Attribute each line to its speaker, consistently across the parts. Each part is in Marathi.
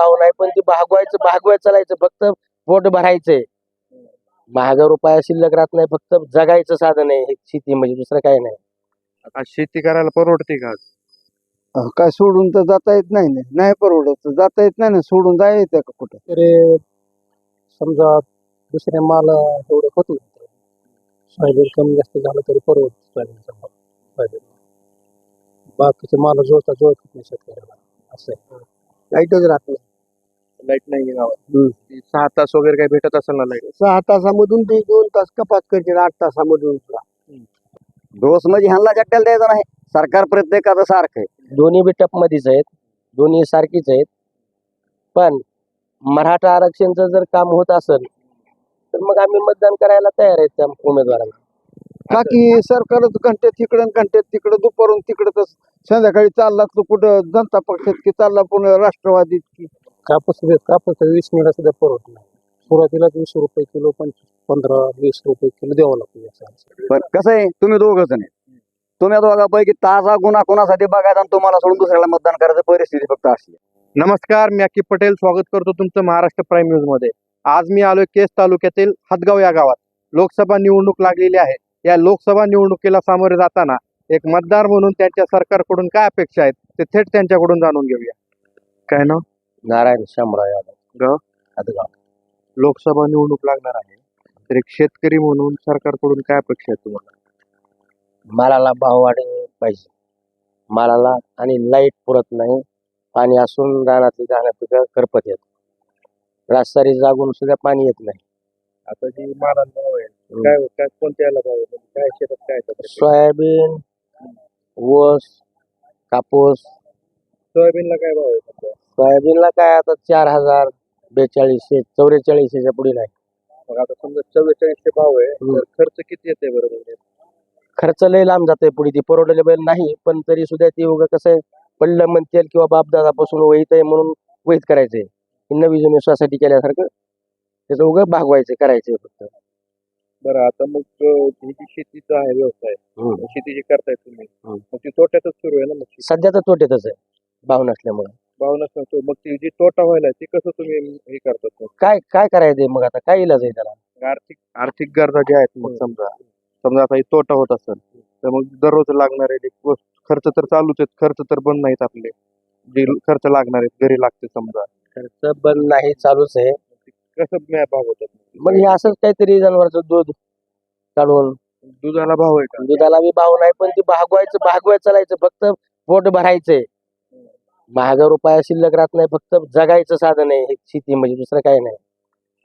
Speaker 1: भाव नाही पण ती भागवायचं भागवायचं चालायचं फक्त पोट भरायचंय. महागा रुपया शिल्लक राहत नाही फक्त जगायचं साधन आहे हे शेती म्हणजे दुसरं काही नाही.
Speaker 2: आता शेती करायला परवडते का?
Speaker 3: अहो, काय सोडून तर जाता येत नाही ना नाही परवडत तर जाता येत नाही ना सोडून जाय येते का कुठं?
Speaker 1: तरी समजा दुसऱ्या माल एवढं होत नाही. सोयाबीन कमी जास्त झालं तरी परवडत सोयाबीनचा भाव सोयाबीन. बाकीचे माल जोडता जोडत नाही शेतकऱ्याला असं आहे. लाईटच राहत नाही.
Speaker 2: लाइट नाही गावात. ती सहा तास वगैरे काही भेटत असेल ना लाइट
Speaker 3: सहा तासामधून ते दोन तास कपात करते आठ तासामधून
Speaker 4: डोस म्हणजे ह्यांना जट्ट्याला द्यायचं नाही. सरकार प्रत्येकाचं सारखं आहे.
Speaker 1: दोन्ही बी टपमध्येच आहेत. दोन्ही सारखीच आहेत. पण मराठा आरक्षणचं जर काम होत असेल तर मग आम्ही मतदान करायला तयार आहेत त्या उमेदवारांना.
Speaker 3: बाकी सरकारच घंटे तिकडं घंटे तिकडं दुपारून तिकडं तर संध्याकाळी चालला तो कुठं जनता पक्षात की चालला पुन्हा राष्ट्रवादीत की?
Speaker 1: कापूस कापूस वीस मिळा सुद्धा परवडत नाही. सुरुवातीलाच वीस रुपये किलो पंचवीस पंधरा वीस रुपये किलो द्यावं लागतं याचा
Speaker 4: पण कसं आहे तुम्ही दोघं जण आहे. तुम्ही दोघांपैकी ताजा गुन्हा कोणासाठी बघायचा आणि तुम्हाला सोडून दुसऱ्याला मतदान करायची परिस्थिती फक्त अशी आहे.
Speaker 2: नमस्कार मी अक्की पटेल. स्वागत करतो तुमचं महाराष्ट्र प्राईम न्यूजमध्ये. आज मी आलोय केस तालुक्यातील हदगाव या गावात. लोकसभा निवडणूक लागलेली आहे. या लोकसभा निवडणुकीला सामोरे जाताना एक मतदार म्हणून त्यांच्या सरकारकडून काय अपेक्षा आहेत ते थेट त्यांच्याकडून जाणून घेऊया. काय ना
Speaker 1: नारायण शामराव यादव.
Speaker 2: गाव? लोकसभा निवडणूक लागणार आहे. तर एक शेतकरी म्हणून सरकारकडून काय अपेक्षा आहेत तुम्हाला?
Speaker 1: मालाला भाव वाढले पाहिजे. मालाला आणि लाइट पुरत नाही. पाणी असून रानातली जाण्या पिकं करपत येत रास्तारी जागून सुद्धा पाणी येत नाही.
Speaker 2: आता जी मालाला भाव आहे काय काय कोणत्या याला भाव आहे? म्हणजे काय शेतात काय आहे?
Speaker 1: सोयाबीन ऊस कापूस.
Speaker 2: सोयाबीनला काय भाव आहे सध्या?
Speaker 1: सोयाबीनला काय आता चार हजार बेचाळीसशे चौवेचाळीसशेच्या पुढे नाही
Speaker 2: मग आता समजा चव्वेचाळीसशे भाव आहे. तर खर्च किती येते बरं म्हणजे
Speaker 1: खर्च लय लांब जाते पुढे ती परवडलेबल नाही पण तरी सुद्धा ती उगा कसं आहे पडलं म्हणतील किंवा बापदादापासून वहीत आहे म्हणून वहीत करायचंय नवी जुनी सोसायटी केल्यासारखं त्याचं उगा भागवायचं करायचंय फक्त
Speaker 2: बरं आता मग ही जी शेतीचा आहे व्यवसाय. शेती जी करताय तुम्ही. मग ती तोट्यातच सुरू आहे ना मग.
Speaker 1: सध्या तर तोट्यातच आहे भाव नसल्यामुळे
Speaker 2: भाव नसतो मग ती जी तोटा व्हायला ते कसं तुम्ही हे करतात?
Speaker 1: काय काय करायचंय मग आता? काय इलाज आहे त्याला?
Speaker 2: आर्थिक आर्थिक गरजा ज्या आहेत मग समजा. समजा आता ही तोटा होत असेल तर मग दररोज लागणारे जे वस्तू- खर्च तर चालूच आहेत खर्च तर बंद नाहीत आपले. जे खर्च लागणार आहेत घरी लागते समजा.
Speaker 1: खर्च बंद नाही चालूच आहे.
Speaker 2: कसं म्या भाव होतात
Speaker 1: मग हे असंच काहीतरी जनावरचं दूध काढून.
Speaker 2: दुधाला भाव आहे का?
Speaker 1: दुधाला बी भाव नाही पण ती भागवायचं भागवायचं चालायचं फक्त पोट भरायचंय. महागा रुपया शिल्लक राहत नाही फक्त जगायचं साधन आहे हे शेती म्हणजे दुसरं काही नाही.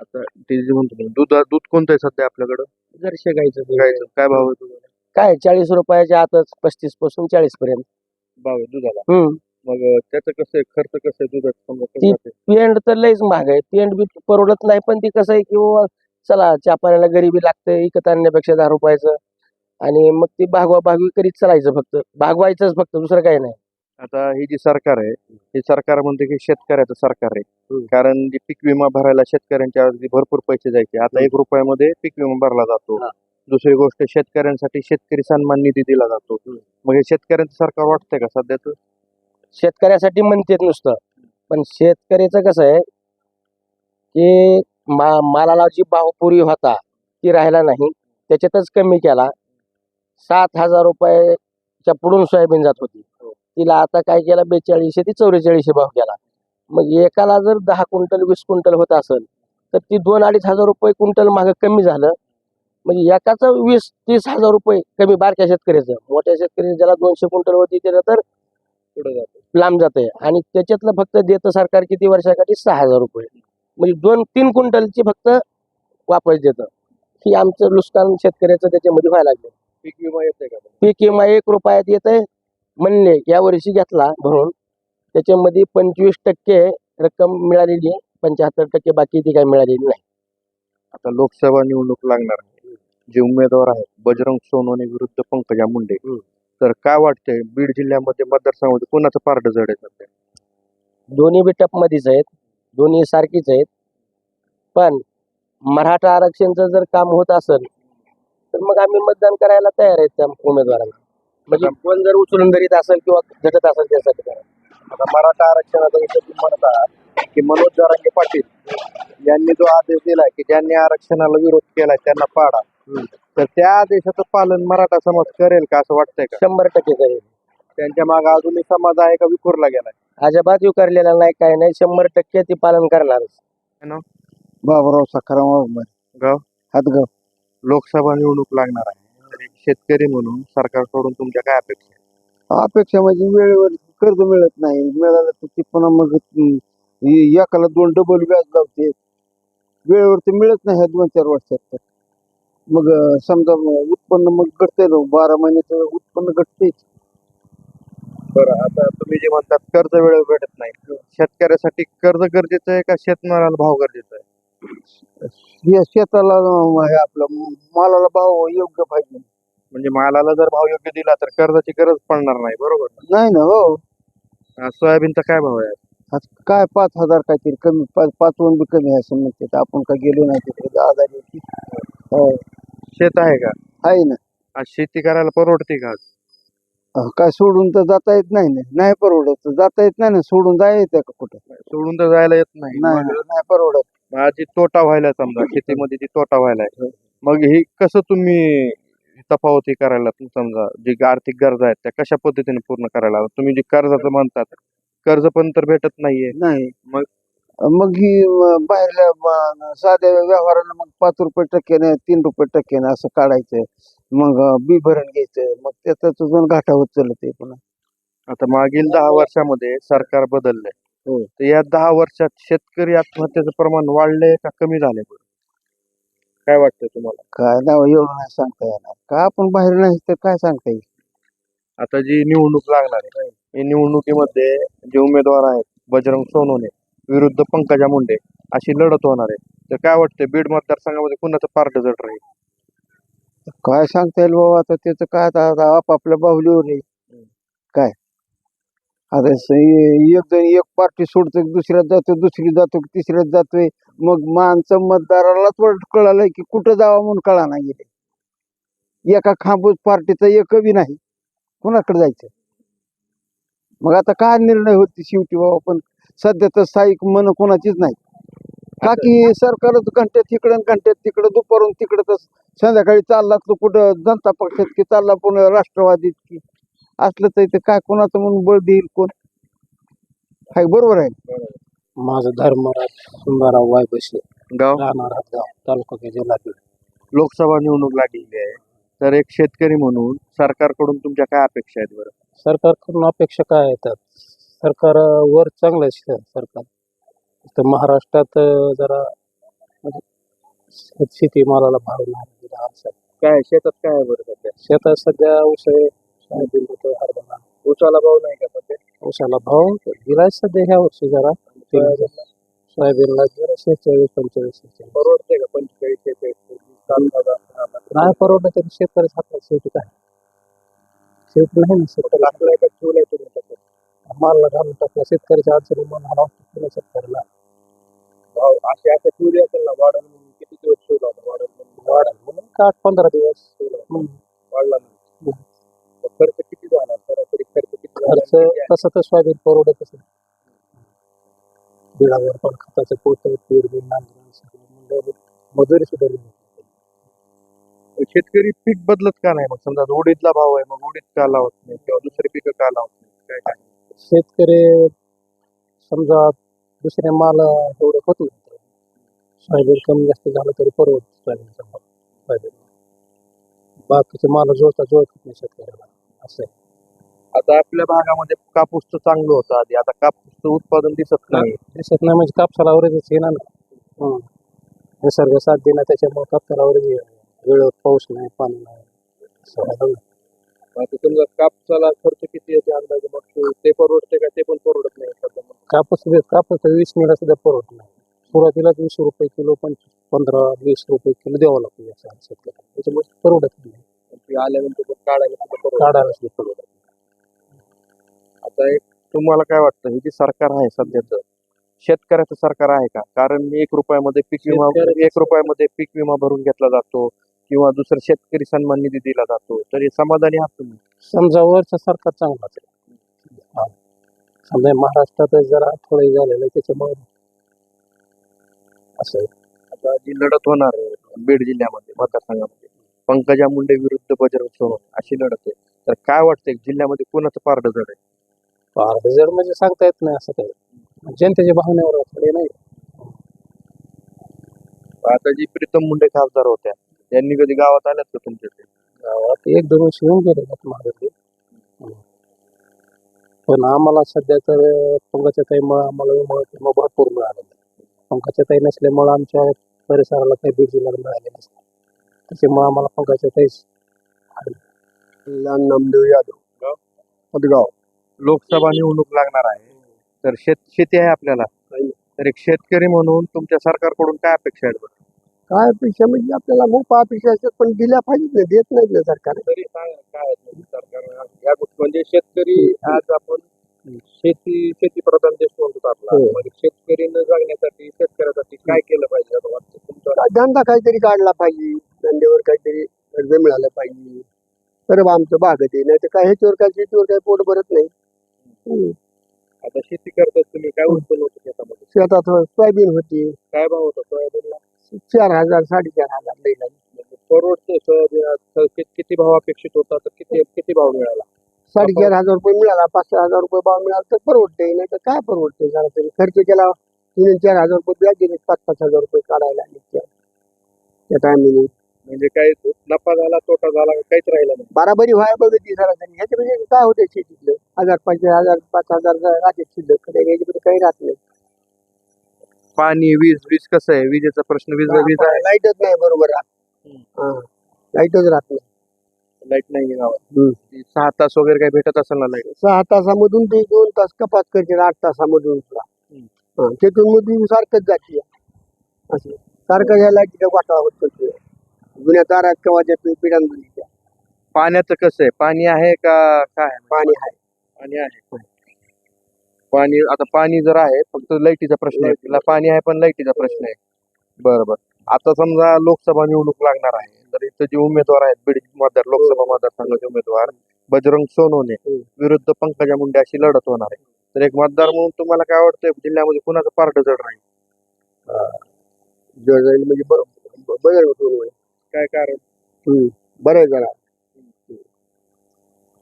Speaker 2: आता ते जे म्हणतो दूध दूध कोणतं आहे सध्या आपल्याकडं?
Speaker 1: जरशे गायचं दूध.
Speaker 2: गायचं काय भाव आहे
Speaker 1: काय चाळीस रुपयाच्या आतच पस्तीसपासून चाळीस पर्यंत.
Speaker 2: भाव आहे दुधाला.
Speaker 1: हम्म.
Speaker 2: मग अं, त्याचं कसं आहे खर्च कसं आहे दुधाचं? समजा कसं
Speaker 1: ती-
Speaker 2: जाते?
Speaker 1: पेंड तर लईच महाग आहे. पेंड बी परवडत नाही पण ती कसं आहे की बुवा, चला चहा पाण्याला गरिबी लागते विकत आणण्यापेक्षा दहा रुपयाचं. आणि मग ती भागवा भागवी करीत चालायचं फक्त. भागवायचंच फक्त दुसरं काही नाही.
Speaker 2: आता ही जी सरकार आहे हे सरकार म्हणते की शेतकऱ्याचं सरकार आहे. कारण जी पीक विमा भरायला शेतकऱ्यांच्या अगदी भरपूर पैसे जायचे. आता एक रुपयामध्ये पीक विमा भरला जातो.
Speaker 1: हा.
Speaker 2: दुसरी गोष्ट शेतकऱ्यांसाठी शेतकरी सन्मान निधी दिला जातो. मग हे शेतकऱ्यांचं सरकार वाटतंय का सध्याच
Speaker 1: शेतकऱ्यासाठी म्हणतेत नुसतं. पण शेतकऱ्याचं कसं आहे की मा मालाला जी भावपुरी होता ती राहिला नाही. त्याच्यातच कमी केला. सात हजार रुपयाच्या पुढून सोयाबीन जात होती. तिला आता काय केलं बेचाळीसशे ते चौवेचाळीसशे भाव केला मग एकाला जर दहा क्विंटल वीस क्विंटल होत असेल तर ती दोन अडीच हजार रुपये क्विंटल मागं कमी झालं. म्हणजे एकाचं वीस तीस हजार रुपये कमी बारक्या शेतकऱ्याचं. मोठ्या शेतकऱ्याचं ज्याला दोनशे क्विंटल होती त्याला तर
Speaker 2: पुढे जातो
Speaker 1: लांब जाते आणि त्याच्यातलं फक्त देतं सरकार किती वर्षासाठी? सहा हजार रुपये. म्हणजे दोन तीन क्विंटलची फक्त वापस देतं. ही आमचं नुकसान शेतकऱ्याचं त्याच्यामध्ये व्हायला लागलं
Speaker 2: पीक विमा येते का?
Speaker 1: पीक विमा एक रुपयात येतंय. म्हणले या वर्षी घेतला भरून. त्याच्यामध्ये पंचवीस टक्के रक्कम मिळालेली आहे. पंच्याहत्तर टक्के बाकी ती काही मिळालेली नाही.
Speaker 2: आता लोकसभा निवडणूक लागणार आहे. जे उमेदवार आहेत बजरंग सोनवणे विरुद्ध पंकजा मुंडे. तर काय वाटतंय बीड जिल्ह्यामध्ये मतदारसंघामध्ये कोणाचं पारड जड आहे सध्या?
Speaker 1: दोन्ही बी टपमध्येच आहेत. दोन्ही सारखीच आहेत. पण मराठा आरक्षणचं जर काम होत असेल तर मग आम्ही मतदान करायला तयार आहेत त्या उमेदवारांना. म्हणजे कोण जर उचलून धरीत असेल किंवा झटत असेल त्यासाठी करा.
Speaker 2: आता मराठा आरक्षणाचा विषय तुम्ही म्हणत आहात की मनोज जरांगे पाटील यांनी जो आदेश दिलाय की ज्यांनी आरक्षणाला विरोध केलाय त्यांना पाडा. तर त्या आदेशाचं पालन मराठा समाज करेल का असं वाटतंय का?
Speaker 5: शंभर टक्के करेल.
Speaker 2: त्यांच्या मागे अजूनही समाज आहे का विखुरला गेलाय?
Speaker 5: अजिबात करलेला नाही काय नाही. शंभर टक्के ती पालन करणारच.
Speaker 3: बाबुराव सखाराम
Speaker 2: गाव?
Speaker 3: हातगाव.
Speaker 2: लोकसभा निवडणूक लागणार आहे. एक शेतकरी म्हणून सरकारकडून तुमच्या काय अपेक्षा आहेत?
Speaker 3: अपेक्षा म्हणजे वेळेवर कर्ज मिळत नाही. मिळालं तर ते पुन्हा मग ए- एकाला दोन डबल व्याज लावते. वेळेवर ते मिळत नाही ह्या दोन चार वर्षात तर. मग अं, समजा मग उत्पन्न मग घटते ना बारा महिन्याचं उत्पन्न घटते
Speaker 2: बरं आता तुम्ही जे म्हणतात कर्ज वेळेवर भेटत नाही. शेतकऱ्यासाठी कर्ज गरजेचं आहे का शेतमालाला भाव गरजेचा आहे?
Speaker 3: हे शेताला हे आपलं मालाला भाव योग्य पाहिजे.
Speaker 2: म्हणजे मालाला जर भाव योग्य दिला तर कर्जाची गरज पडणार नाही बरोबर? ना?
Speaker 3: नाही ना हो.
Speaker 2: अं, सोयाबीनचा काय भाव आहे?
Speaker 3: आज काय पाच हजार काहीतरी कमी पाच पाचवून बी कमी आहे असं म्हणते तर आपण काय गेलो नाही हजार येते. हो.
Speaker 2: शेत आहे का?
Speaker 3: आहे ना.
Speaker 2: आज शेती करायला परवडते का? आज?
Speaker 3: अहो, काय सोडून तर जाता येत नाही ना. नाही परवडत जाता येत नाही ना. सोडून जाय येते का कुठं?
Speaker 2: सोडून तर जायला येत नाही.
Speaker 3: नाही
Speaker 2: मग
Speaker 3: नाही परवडत.
Speaker 2: माझी तोटा व्हायला समजा शेतीमध्ये जी तोटा व्हायलाय मग ही कसं तुम्ही तफावती करायला समजा जी आर्थिक गरजा आहेत त्या कशा पद्धतीने पूर्ण करायला? तुम्ही जे कर्जाचं म्हणतात कर्ज पण तर भेटत नाहीये
Speaker 3: नाही
Speaker 2: मग?
Speaker 3: मग ही बाहेरल्या साध्या व्यवहाराला मग पाच रुपये टक्क्याने तीन रुपये टक्क्याने असं काढायचं मग बी भरण घ्यायचं मग त्याचा घाटा होत चालत पुन्हा
Speaker 2: आता मागील दहा वर्षामध्ये सरकार बदललंय
Speaker 3: हो.
Speaker 2: तर या दहा वर्षात शेतकरी आत्महत्येचं प्रमाण वाढलंय का कमी झालंय? बरं काय वाटतंय तुम्हाला?
Speaker 3: काय नाव एवढं नाही सांगता येणार. का आपण बाहेर नाही तर काय सांगता येईल?
Speaker 2: आता जी निवडणूक लागणार आहे या निवडणुकीमध्ये जे उमेदवार आहेत बजरंग सोनवणे विरुद्ध पंकजा मुंडे अशी लढत होणार आहे. तर काय वाटतंय बीड मतदारसंघामध्ये कुणाचं पार्ट जड राहील?
Speaker 3: काय सांगता येईल बाबा आता त्याचं काय आता आता आपापल्या बाहुलीवर आहे. काय? आता स- एक जण एक पार्टी सोडतो दुसऱ्यात जातो दुसरी जातो तिसऱ्यात जातोय. मग माणसं मतदारालाच कळालं कळालंय की कुठं जावं म्हणून कळा नाही गेले. एका खांबूज पार्टीचा एक बी नाही. कुणाकडे जायचं? मग आता काय निर्णय होते शेवटी बाबा पण सध्या तर स्थायिक मन कोणाचीच नाही. का की सरकारच घंट्यात तिकडं घंट्यात तिकडं दुपारून तिकडं तर संध्याकाळी चालला तो कुठं जनता पक्षात की चालला पुन्हा राष्ट्रवादीत की? असलं तर इथे काय कोणाचं म्हणून बळ देईल कोण? हाय बरोबर आहे.
Speaker 5: माझं धर्मराज सुंदरराव वायबसे.
Speaker 2: गाव?
Speaker 5: राहणार गाव तालुका जिल्हा बीड.
Speaker 2: लोकसभा निवडणूक लागलेली आहे. तर एक शेतकरी म्हणून सरकारकडून तुमच्या काय अपेक्षा आहेत बरं?
Speaker 5: सरकारकडून अपेक्षा काय येतात सरकार अं, वर चांगलं आहे श- सरकार. तर महाराष्ट्रात अं, जरा म्हणजे भाव नाही. दिला असं.
Speaker 2: काय शेतात काय आहे बरं सध्या?
Speaker 5: शेतात सध्या ऊस आहे. होतं हरभरा
Speaker 2: उसाला भाव नाही का? सध्या
Speaker 5: ऊसाला भाव दिलाय सध्या ह्या वर्षी जरा सोयाबीनला जरा शेहेचाळीस पंचेचाळीस शेहेचाळीस.
Speaker 2: परवडते का? पंचेचाळीस शेहेचाळीस
Speaker 5: नाही परवडलं तरी शेतकरी हातात शेवटी काय? शेवटी नाही ना
Speaker 2: का तुम्ही तसं?
Speaker 5: मालला घालून टाकला. शेतकऱ्याच्या अडचणी मन आला पुन्हा शेतकऱ्याला.
Speaker 2: भाव असे असं ठेवले असेल ना वाढल म्हणून किती दिवस ठेवला होता? वाढल म्हणून?
Speaker 5: वाढ म्हणून का आठ पंधरा दिवस. हम्म.
Speaker 2: वाढला नाही खर्च किती झाला? सरासरी खर्च किती झाला?
Speaker 5: खर्च? तसं तर सोयाबीन परवडतच नाही. बिळावर पण खताचं पोत बिड नांगरून सगळं मजुरी सुद्धा नाही.
Speaker 2: शेतकरी पीक बदलत का नाही मग? समजा उडीदला भाव आहे मग उडीद का लावत नाही? किंवा दुसरे पिकं का लावत नाही? काय काय?
Speaker 5: शेतकरी समजा दुसरे माल एवढं होत नाही सोयाबीन कमी जास्त झालं तरी परवडत सोयाबीनचा भाव. सोयाबीन. बाकीचे माल जोडता जोडत नाही शेतकऱ्याला. असं.
Speaker 2: आता आपल्या भागामध्ये कापूसचं चांगलं होतं आधी. आता कापूसचं उत्पादन दिसत नाही.
Speaker 5: दिसत नाही म्हणजे कापसाला येणार ना. निसर्ग साथ देणार त्याच्यामुळे कापसाला अवरेज वेळेवर पाऊस नाही पाणी नाही. असं.
Speaker 2: आता समजा कापसाला खर्च किती येते अंदाजे? मग ते परवडते का? ते पण परवडत नाही सध्या मग.
Speaker 5: कापूस कापूस तर वीस मिळा सुद्धा परवडत नाही. सुरुवातीलाच वीस रुपये किलो पंचवीस पंधरा वीस रुपये किलो द्यावं लागतं या शेतकऱ्याला त्याच्यामुळे परवडत नाही.
Speaker 2: ते आल्यानंतर पण काढायला. आता एक तुम्हाला काय वाटतं हे जे सरकार आहे सध्याचं शेतकऱ्याचं सरकार आहे का कारण एक रुपयामध्ये पीक विमा एक रुपयामध्ये पीक विमा भरून घेतला जातो किंवा दुसरा शेतकरी सन्मान निधी दिला जातो तर हे समाधानी आहात तुम्ही
Speaker 5: समजा वरचं सरकार चांगलाच आहे. समजा महाराष्ट्रात जरा थोडं झालेलं त्याच्यामुळे असं.
Speaker 2: आता जी लढत होणार आहे बीड जिल्ह्यामध्ये मतदारसंघामध्ये पंकजा मुंडे विरुद्ध बजरंग सोनवणे अशी लढत आहे. तर काय वाटतंय जिल्ह्यामध्ये कोणाचं पारड जड आहे?
Speaker 5: फार जड म्हणजे सांगता येत नाही असं काही. जनतेच्या भावनेवर थोडे नाही
Speaker 2: आता जी प्रीतम मुंडे खासदार होत्या त्यांनी कधी गावात आल्यात का तुमच्याकडे?
Speaker 5: गावात एक दोन वर्ष येऊन गेले मागे. पण आम्हाला सध्या तर पंकजा ताईमुळे आम्हाला विमा- भरपूर मिळालेला आहे. पंकजा ताई नसल्यामुळे आमच्या परिसराला काही बीड जिल्ह्याला मिळाले नसते. त्याच्यामुळे आम्हाला पंकजा ताई
Speaker 6: नामदेव यादव. हदगाव
Speaker 2: लोकसभा निवडणूक लागणार आहे. तर शेत शेती आहे आपल्याला. तर एक शेतकरी म्हणून तुमच्या सरकारकडून काय अपेक्षा आहेत बरं?
Speaker 6: काय अपेक्षा? म्हणजे आपल्याला खूप अपेक्षा असतात पण दिल्या पाहिजेत ना देत नाहीत ना सरकार.
Speaker 2: तरी काय आहे म्हणजे सरकार? या गोष्टी म्हणजे शेतकरी आज आपण शेती शेती प्रधान देश म्हणतो आपला
Speaker 6: हो.
Speaker 2: म्हणजे शेतकरी न जगण्यासाठी शेतकऱ्यासाठी काय केलं पाहिजे असं वाटतं तुमचं
Speaker 6: काय धंदा काहीतरी काढला पाहिजे. धंद्यावर काहीतरी कर्ज मिळालं पाहिजे. तर आमचं भागत आहे नाही तर काय ह्याच्यावर काय शेतीवर काही पोट भरत नाही. हम्म.
Speaker 2: आता शेती करतात तुम्ही काय उत्पन्न होतं शेतामध्ये?
Speaker 6: शेतात सोयाबीन होती.
Speaker 2: काय भाव होता सोयाबीनला?
Speaker 6: चार हजार साडेचार हजार लई लागली.
Speaker 2: म्हणजे परवडते सोयाबीन क- किती भाव अपेक्षित होता तर किती किती भाव मिळाला?
Speaker 6: साडेचार हजार रुपये मिळाला पाच सहा हजार रुपये भाव मिळाला तर परवडते नाही तर काय परवडते जरा तरी खर्च केला तीन चार हजार रुपये व्याज दिले पाच पाच हजार रुपये काढायला लागले. त्या- त्या टायमिंग
Speaker 2: म्हणजे काय नफा झाला तोटा झाला काहीच राहिला नाही.
Speaker 6: बराबरी व्हायला बघितली सरासरी ह्याच्या म्हणजे काय होते शेतीतलं? हजार पाच हजार पाच हजार राहते शिल्लक याच्यामध्ये काही राहत नाही.
Speaker 2: पाणी वीज वीज कसं आहे? विजेचा प्रश्न वीज वीज आहे.
Speaker 6: लाईटच नाही बरोबर. लाईटच राहत नाही.
Speaker 2: लाइट नाही गावात. ती सहा तास वगैरे काही भेटत असेल ना लाइट?
Speaker 6: सहा तासामधून ते दोन तास कपात करते आठ तासामधून सुद्धा. त्यातून मधून सारखंच जाते. असं. सारखं या लाईटीचा घोटाळा होत. जुन्या तारात केव्हाच्या पिढ्यांच्या
Speaker 2: पाण्याचं कसं आहे? पाणी आहे का काय आहे?
Speaker 6: पाणी आहे.
Speaker 2: पाणी आहे. पाणी आता पाणी जर आहे फक्त लाईटीचा प्रश्न आहे. तिला पाणी आहे पण लाईटीचा प्रश्न आहे. बरं बरं आता समजा लोकसभा निवडणूक लागणार आहे. तर इथं जे उमेदवार आहेत बीड मतदार लोकसभा मतदारसंघाचे उमेदवार बजरंग सोनवणे विरुद्ध पंकजा मुंडे अशी लढत होणार आहे. तर एक मतदार म्हणून तुम्हाला काय वाटतंय? जिल्ह्यामध्ये कुणाचं पार्ट जड राहील?
Speaker 6: जर जाईल म्हणजे बरोबर बदल होतो
Speaker 2: काय कारण?
Speaker 6: बरं आहे जरा.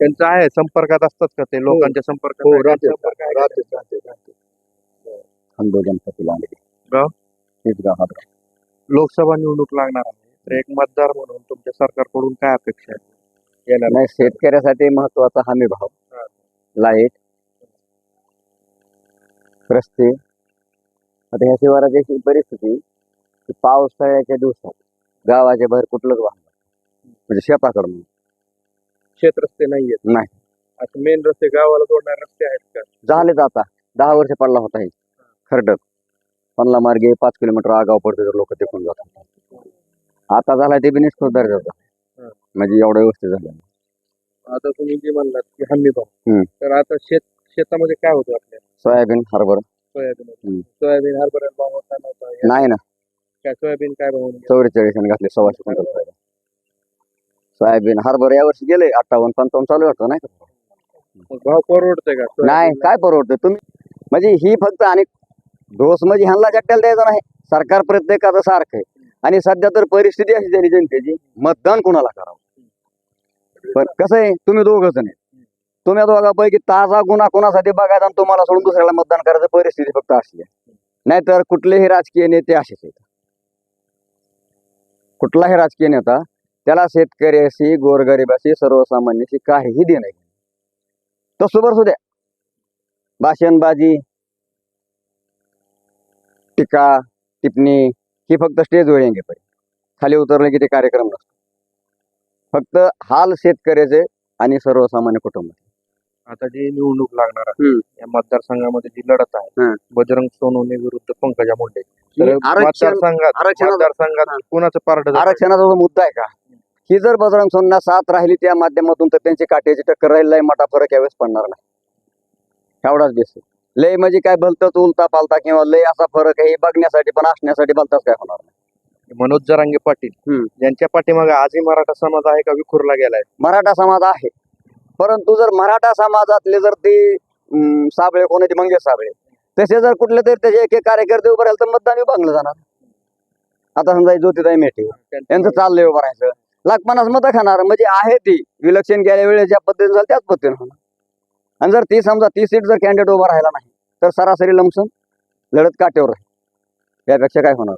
Speaker 2: त्यांचं आहे संपर्कात असतात का ते? लोकांच्या संपर्कात
Speaker 6: हो
Speaker 2: आहे?
Speaker 6: राहते.
Speaker 2: संपर्क आहे का?
Speaker 6: राहते राहते राहते.
Speaker 4: खंडो गणपती लांडगे
Speaker 2: गाव?
Speaker 4: हेच गाव हदगाव.
Speaker 2: लोकसभा निवडणूक लागणार आहे. तर एक मतदार म्हणून तुमच्या सरकारकडून काय अपेक्षा आहे येणार
Speaker 4: नाही शेतकऱ्यासाठी महत्त्वाचा हमी भाव.
Speaker 2: हा.
Speaker 4: लाइट रस्ते. आता ह्या शिवाराची अशी परिस्थिती की पावसाळ्याच्या दिवसात गावाच्या बाहेर कुठलंच वाहन. म्हणजे शेताकडून
Speaker 2: शेत रस्ते नाहीयेत.
Speaker 4: नाही.
Speaker 2: असं मेन रस्ते गावाला जोडणारे रस्ते आहेत का?
Speaker 4: झालेच आता. दहा वर्ष पडला होता हे. खरडक पनला मार्गे पाच किलोमीटर आगाव पडते तर लोक तिकडून जातात. आता झाला ते बी निष्ठोरदार
Speaker 2: हा.
Speaker 4: जातात म्हणजे एवढं व्यवस्थित झालं
Speaker 2: आता तुम्ही जे म्हणलात की हमी भाव.
Speaker 4: हम्म.
Speaker 2: तर आता शेत शेतामध्ये काय होतं आपल्या?
Speaker 4: सोयाबीन हरभरा.
Speaker 2: सोयाबीन.
Speaker 4: हम्म.
Speaker 2: सोयाबीन हरभऱ्याला भाव होता नव्हता. या-
Speaker 4: नाही ना.
Speaker 2: काय सोयाबीन काय भाव होता?
Speaker 4: चौवेचाळीस घातले सव्वाशे क्विंटल सोयाबीन सोयाबीन हरभरा यावर्षी गेले अठ्ठावन्न पंचावन्न चालू वाटतं नाही का?
Speaker 2: मग भाव परवडतंय का
Speaker 4: नाही
Speaker 2: सोयाबीनला?
Speaker 4: काय परवडतं तुम्ही म्हणजे ही फक्त आणि डोस म्हणजे ह्यांना जट्ट्याला द्यायचं नाही. सरकार प्रत्येकाचं सारखं आहे. आणि सध्या तर परिस्थिती अशी झाली जनतेची मतदान कोणाला करावं? पण कसं आहे तुम्ही दोघ जण आहे. तुम्ही दोघांपैकी ताजा गुन्हा कोणासाठी बघायचा आणि तुम्हाला सोडून दुसऱ्याला मतदान करायचं परिस्थिती फक्त अशी आहे. नाहीतर कुठलेही राजकीय नेते असेच आहेत. कुठलाही राजकीय नेता त्याला शेतकऱ्याशी गोरगरिबाशी सर्वसामान्याशी काहीही देणं नाही. तो सुबर सुद्या. भाषणबाजी टीका टिप्पणी ही फक्त स्टेजवर येंगे पाहिजे खाली उतरले की ते कार्यक्रम नसतो. फक्त हाल शेतकऱ्याचे आणि सर्वसामान्य कुटुंब
Speaker 2: आता जी निवडणूक लागणार आहे
Speaker 4: हम्म.
Speaker 2: या मतदारसंघामध्ये जी लढत आहे
Speaker 4: हं.
Speaker 2: बजरंग सोनवणे विरुद्ध पंकजा मुंडे. तर
Speaker 4: आरक्षण
Speaker 2: मतदारसंघात
Speaker 4: आरक्षणाचा-
Speaker 2: मतदारसंघात कुणाचं पार्ट
Speaker 4: आरक्षणाचा जो मुद्दा आहे का? ही जर बजरंग सोनना साथ राहिली त्या माध्यमातून तर त्यांची काट्याची टक्कर राहील लय मोठा फरक यावेळेस पडणार नाही. एवढाच दिसतो. लय म्हणजे काय भलतंच उलता पालता किंवा लय असा फरक आहे हे बघण्यासाठी पण असण्यासाठी भलताच काय होणार नाही.
Speaker 2: मनोज जरांगे पाटील
Speaker 4: हम्म.
Speaker 2: यांच्या पाठीमागे आजही मराठा समाज आहे का विखुरला गेलाय?
Speaker 4: मराठा समाज आहे. परंतु जर मराठा समाजातले जर ते साबळे कोणाचे मंगेश साबळे. तसे जर कुठले तरी त्याचे एक एक कार्यकर्ते उभे राहिले तर मतदान विभागलं जाणार. आता समजा ज्योतिताई मेटे यांचं चाललंय उभं राहायचं. लाखपणास मत मतं खाणार म्हणजे आहे ती. विलक्षण गेल्या वेळेस ज्या पद्धतीने झालं त्याच पद्धतीने होणार. आणि जर ती समजा ती सीट जर कॅन्डिडेट उभा राहिला नाही तर सरासरी लमसम लढत काटेवर राहील. यापेक्षा काय होणार?